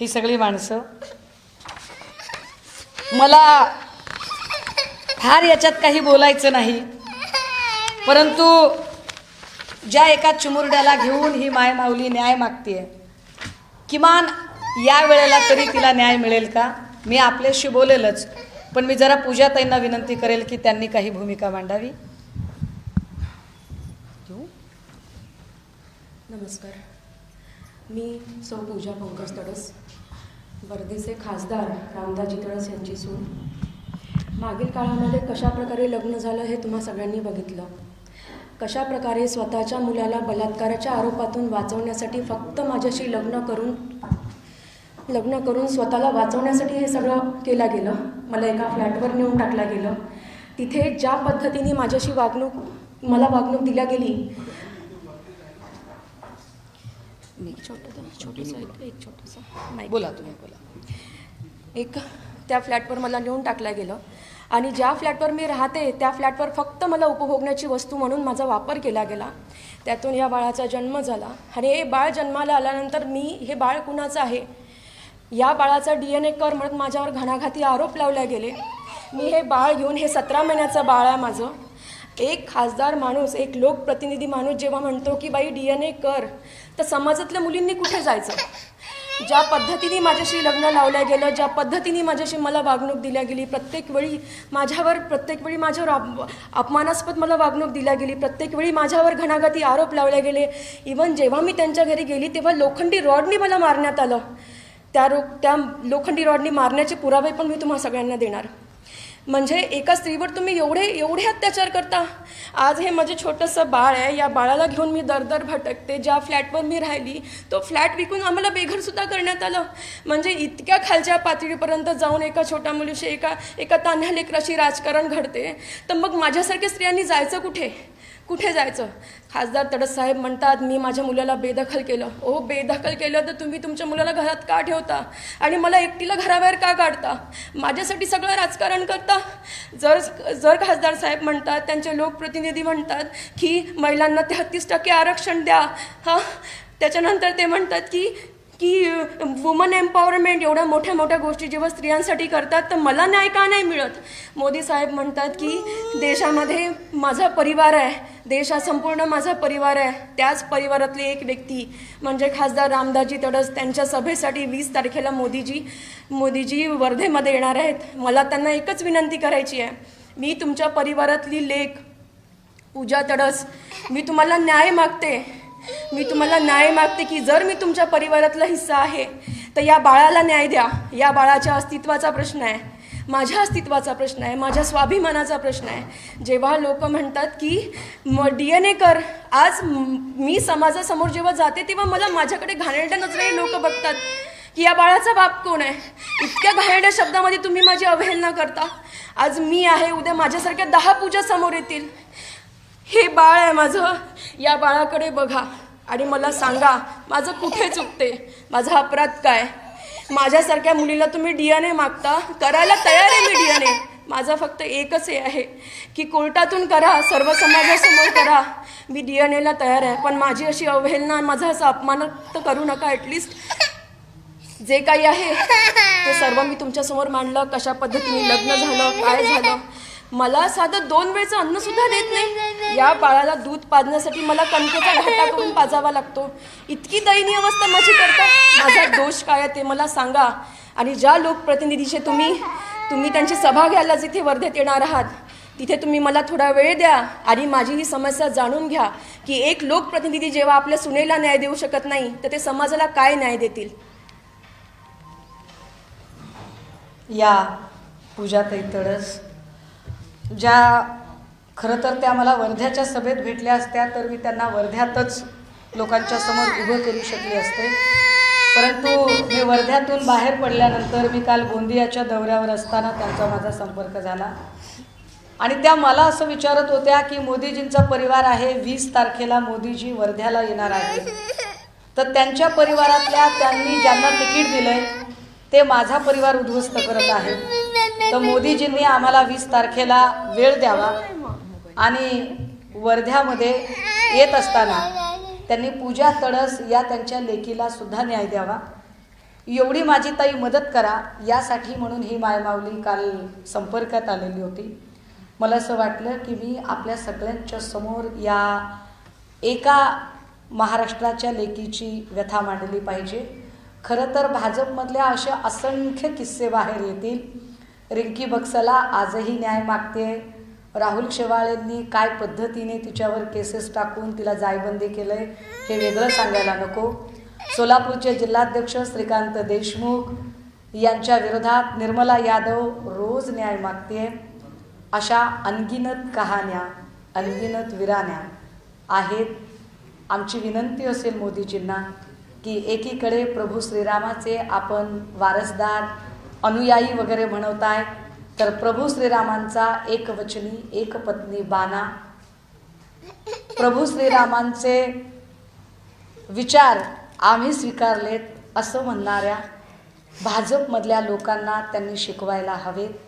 ही सगळी माणसं. मला फार याच्यात काही बोलायचं नाही. परंतु ज्या एका चिमुरड्याला घेऊन ही मायमाऊली न्याय मागतीये किमान या वेळेला तरी तिला न्याय मिळेल का? मी आपल्याशी बोलेलच पण मी जरा पूजाताईंना विनंती करेल की त्यांनी काही भूमिका मांडावी. नमस्कार. मी सौ पूजा पंकज तडस वर्धेचे खासदार रामदाजी तडस यांची सून. मागील काळामध्ये कशाप्रकारे लग्न झालं हे तुम्हा सगळ्यांनी बघितलं. कशाप्रकारे स्वतःच्या मुलाला बलात्काराच्या आरोपातून वाचवण्यासाठी फक्त माझ्याशी लग्न करून लग्न करून स्वतःला वाचवण्यासाठी हे सगळं केलं गेलं. मला एका फ्लॅटवर नेऊन टाकलं गेलं. तिथे ज्या पद्धतीने माझ्याशी वागणूक मला वागणूक दिल्या गेली छोटं छोटंसं एक एक छोटंसं. बोला तुम्ही बोला. एक त्या फ्लॅटवर मला नेऊन टाकलं गेलं. आणि ज्या फ्लॅटवर मी राहते त्या फ्लॅटवर फक्त मला उपभोगण्याची वस्तू म्हणून माझा वापर केला गेला. त्यातून या बाळाचा जन्म झाला. आणि हे बाळ जन्माला आल्यानंतर मी हे बाळ कुणाचं आहे? या बाळाचा डी एन ए कर म्हणत माझ्यावर घणाघाती आरोप लावले गेले. मी हे बाळ घेऊन हे सतरा महिन्याचं बाळ आहे माझं. एक खासदार माणूस एक लोकप्रतिनिधी माणूस जेव्हा म्हणतो की बाई डी एन ए कर तर समाजातल्या मुलींनी कुठे जायचं? ज्या पद्धतीने माझ्याशी लग्न लावलं गेलं ज्या पद्धतीने माझ्याशी मला वागणूक दिल्या गेली प्रत्येक वेळी माझ्यावर प्रत्येक वेळी माझ्यावर अपमानास्पद मला वागणूक दिल्या गेली प्रत्येक वेळी माझ्यावर घणाघाती आरोप लावले गेले. इवन जेव्हा मी त्यांच्या घरी गेली तेव्हा लोखंडी रॉडनी मला मारण्यात आलं. त्या रो त्या लोखंडी रॉडनी मारण्याचे पुरावे पण मी तुम्हा सगळ्यांना देणार. म्हणजे एका स्त्रीवर तुम्ही एवढे एवढे अत्याचार करता? आज हे माझं छोटंसं बाळ आहे या बाळाला घेऊन मी दर दर भटकते. ज्या फ्लॅटवर मी राहिली तो फ्लॅट विकून आम्हाला बेघरसुद्धा करण्यात आलं. म्हणजे इतक्या खालच्या पातळीपर्यंत जाऊन एका छोट्या मुलीशी एका एका तान्ह्या लेकराशी राजकारण घडते. तर मग माझ्यासारख्या स्त्रियांनी जायचं कुठे? कुठे जायचं? खासदार तडस साहेब म्हणतात मी माझ्या मुलाला बेदखल केलं. ओ बेदखल केलं तर तुम्ही तुमच्या मुलाला घरात का ठेवता? आणि मला एकटीला घराबाहेर का काढता? माझ्यासाठी सगळं राजकारण करता? जर जर खासदार साहेब म्हणतात त्यांचे लोकप्रतिनिधी म्हणतात की महिलांना तेहत्तीस टक्के आरक्षण द्या. हां त्याच्यानंतर ते म्हणतात की की वुमन एम्पॉवरमेंट एवढ्या मोठ्या मोठ्या गोष्टी जेव्हा स्त्रियांसाठी करतात तर मला न्याय का नाही मिळत? मोदी साहेब म्हणतात की देशामध्ये माझा परिवार आहे. देश हा संपूर्ण माझा परिवार आहे. त्याच परिवारातली एक व्यक्ती म्हणजे खासदार रामदासजी तडस त्यांच्या सभेसाठी वीस तारखेला मोदीजी मोदीजी वर्धेमध्ये येणार आहेत. मला त्यांना एकच विनंती करायची आहे. मी तुमच्या परिवारातली लेख पूजा तडस मी तुम्हाला न्याय मागते. मी तुम्हाला न्याय मागते की जर मी तुमच्या परिवारातला हिस्सा आहे तर या बाळाला न्याय द्या. या बाळाच्या अस्तित्वाचा प्रश्न आहे. माझ्या अस्तित्वाचा प्रश्न आहे. माझ्या स्वाभिमानाचा प्रश्न आहे. जेव्हा लोक म्हणतात की म डी एन ए कर. आज मी समाजासमोर जेव्हा जाते तेव्हा मला माझ्याकडे घाणेरड्या नजरेने लोक बघतात की या बाळाचा बाप कोण आहे? इतक्या घाणेरड्या शब्दामध्ये तुम्ही माझी अवहेलना करता. आज मी आहे उद्या माझ्यासारख्या दहा पूजा समोर येतील. हे बाळ आहे माझं. या बाळाकडे बघा आणि मला सांगा माझं कुठे चुकते? माझा अपराध काय? माझ्यासारख्या मुलीला तुम्ही डी एन ए मागता? करायला तयार आहे मी डी एन ए माझं फक्त एकच हे आहे की कोर्टातून करा सर्व समाजासमोर करा. मी डी एन एला तयार आहे पण माझी अशी अवहेलना माझा असा अपमान तर करू नका ॲटलिस्ट जे काही आहे ते सर्व मी तुमच्यासमोर मांडलं. कशा पद्धतीने लग्न झालं काय झालं? मला साधं दोन वेळचं अन्न सुद्धा देत नाही या बाळाला दूध पाजण्यासाठी मला कणकेचा घाटा करून पाजावा लागतो. इतकी दयनीय अवस्था माझी करता. माझा दोष काय आहे ते मला सांगा. आणि ज्या लोकप्रतिनिधीचे तुम्ही तुम्ही त्यांची सभा घ्यायला जिथे वर्धेत येणार आहात तिथे तुम्ही मला थोडा वेळ द्या आणि माझी ही समस्या जाणून घ्या की एक लोकप्रतिनिधी जेव्हा आपल्या सुनेला न्याय देऊ शकत नाही तर ते समाजाला काय न्याय देतील? या पूजाताई तडस. ज्या खरं तर त्या मला वर्ध्याच्या सभेत भेटल्या असत्या तर मी त्यांना वर्ध्यातच लोकांच्या समोर उभं करू शकले असते. परंतु मी वर्ध्यातून बाहेर पडल्यानंतर मी काल गोंदियाच्या दौऱ्यावर असताना त्यांचा माझा संपर्क झाला. आणि त्या मला असं विचारत होत्या की मोदीजींचा परिवार आहे वीस तारखेला मोदीजी वर्ध्याला येणार आहे तर त्यांच्या परिवारातल्या त्यांनी ज्यांना तिकीट दिलंय ते माझा परिवार उद्ध्वस्त करत आहे तर मोदीजींनी आम्हाला वीस तारखेला वेळ द्यावा. आणि वर्ध्यामध्ये येत असताना त्यांनी पूजा तडस या त्यांच्या लेकीला सुद्धा न्याय द्यावा. एवढी माझी ताई मदत करा यासाठी म्हणून ही मायमावली काल संपर्कात आलेली होती. मला असं वाटलं की मी आपल्या सगळ्यांच्या समोर या एका महाराष्ट्राच्या लेकीची व्यथा मांडली पाहिजे. खरं तर भाजपमधल्या अशा असंख्य किस्से बाहेर येतील. रिंकी बक्सला आजही न्याय मागते राहुल शेवाळेंनी काय पद्धतीने तिच्यावर केसेस टाकून तिला जायबंदी केलंय हे वेगळं सांगायला नको. सोलापूरचे जिल्हाध्यक्ष श्रीकांत देशमुख यांच्या विरोधात निर्मला यादव रोज न्याय मागते अशा अनगिनत कहाण्या अनगिनत विराण्या आहेत. आमची विनंती असेल मोदीजींना की एकीकडे प्रभू श्रीरामाचे आपण वारसदार अनुयायी वगैरे म्हणवताय. तर प्रभू श्रीरामांचा एक वचनी एक पत्नी बाणा. प्रभू श्रीरामांचे विचार आम्ही स्वीकारलेत असं म्हणणाऱ्या भाजपमधल्या लोकांना त्यांनी शिकवायला हवेत.